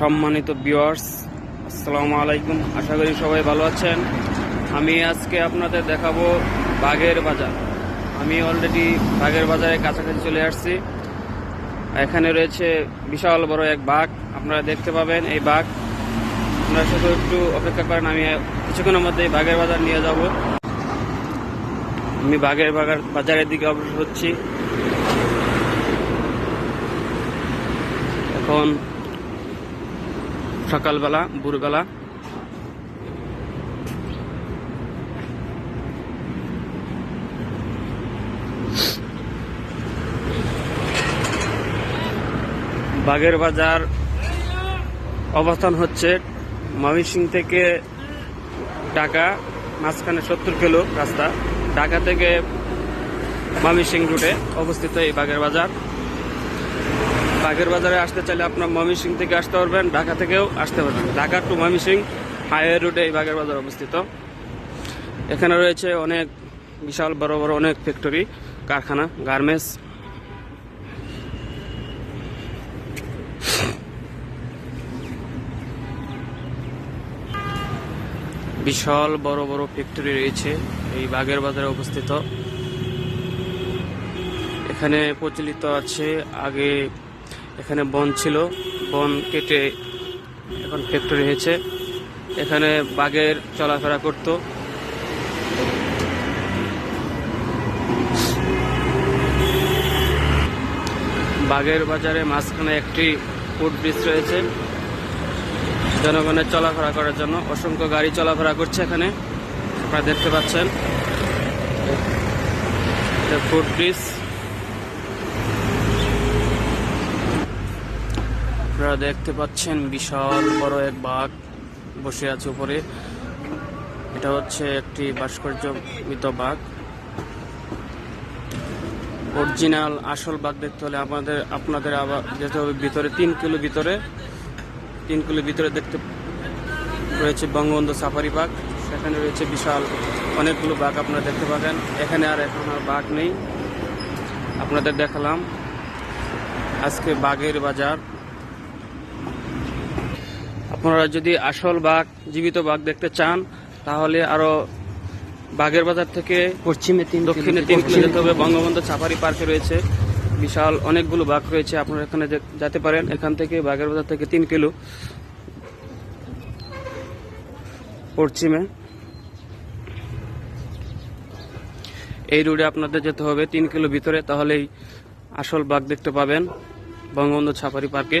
সম্মানিত ভিউয়ার্স আসসালামু আলাইকুম। আশা করি সবাই ভালো আছেন। আমি আজকে আপনাদের দেখাবো বাঘের বাজার। আমি অলরেডি বাঘের বাজারে কাছাকাছি চলে আসছি। এখানে রয়েছে বিশাল বড় এক বাঘ। আপনারা দেখতে পাবেন এই বাঘ। আপনারা শুধু একটু অপেক্ষা করেন, আমি কিছুক্ষণের মধ্যেই বাঘের বাজার নিয়ে যাব। আমি বাঘের বাজার বাজারের দিকে অগ্রসর হচ্ছি। এখন সকালবেলা, ভোরবেলা। বাগের বাজার অবস্থান হচ্ছে ময়মনসিং থেকে ঢাকা, মাঝখানে সত্তর কিলো রাস্তা। ঢাকা থেকে ময়মনসিং রুটে অবস্থিত এই বাগের বাজার। বাগের বাজারে আসতে চাইলে আপনার ময়মনসিং থেকে আসতে পারবেন, ঢাকা থেকেও আসতে পারবেন। ঢাকা টু ময়মনসিং হাইওয়ে রুটে এই বাগের বাজার অবস্থিত। এখানে রয়েছে অনেক বিশাল, বড় বড় অনেক ফ্যাক্টরি কারখানা গার্মেন্টস বিশাল, বড় বড় ফ্যাক্টরি রয়েছে এই বাগের বাজারে অবস্থিত। এখানে প্রচলিত আছে আগে এখানে বন ছিল। বন কেটে এখন ফ্যাক্টরি হয়েছে। এখানে বাঘের চলাফেরা করতো। বাঘের বাজারে মাঝখানে একটি ফুট ব্রিজ রয়েছে। জনগণের চলাফেরা করার জন্য অসংখ্য গাড়ি চলাফেরা করছে এখানে। আপনারা দেখতে পাচ্ছেন। Foot bridge. আপনারা দেখতে পাচ্ছেন বিশাল বড় এক বাঘ বসে আছে উপরে। এটা হচ্ছে একটি ভাস্কর্য ভাস্কর্যমিত বাঘ। অরিজিনাল আসল বাঘ দেখতে হলে আমাদের, আপনাদের আবার যেতে হবে ভিতরে, তিন কিলো ভিতরে। তিন কিলো ভিতরে দেখতে রয়েছে বঙ্গবন্ধু সাফারি বাঘ। সেখানে রয়েছে বিশাল অনেকগুলো বাঘ আপনারা দেখতে পাবেন। এখানে আর এখন আর বাঘ নেই। আপনাদের দেখালাম। আজকে বাঘের বাজার। আপনারা যদি আসল বাঘ জীবিত বাঘ দেখতে চান তাহলে আরও বাঘের বাজার থেকে পশ্চিমে তিন দক্ষিণে তিন কিলো যেতে হবে। বঙ্গবন্ধু সাফারি পার্কে রয়েছে। বিশাল অনেকগুলো বাঘ রয়েছে। আপনারা এখানে যেতে পারেন। এখান থেকে বাঘের বাজার থেকে তিন কিলো। পশ্চিমে। এই রোডে আপনাদের যেতে হবে তিন কিলো ভিতরে। তাহলেই আসল বাঘ দেখতে পাবেন বঙ্গবন্ধু সাফারি পার্কে।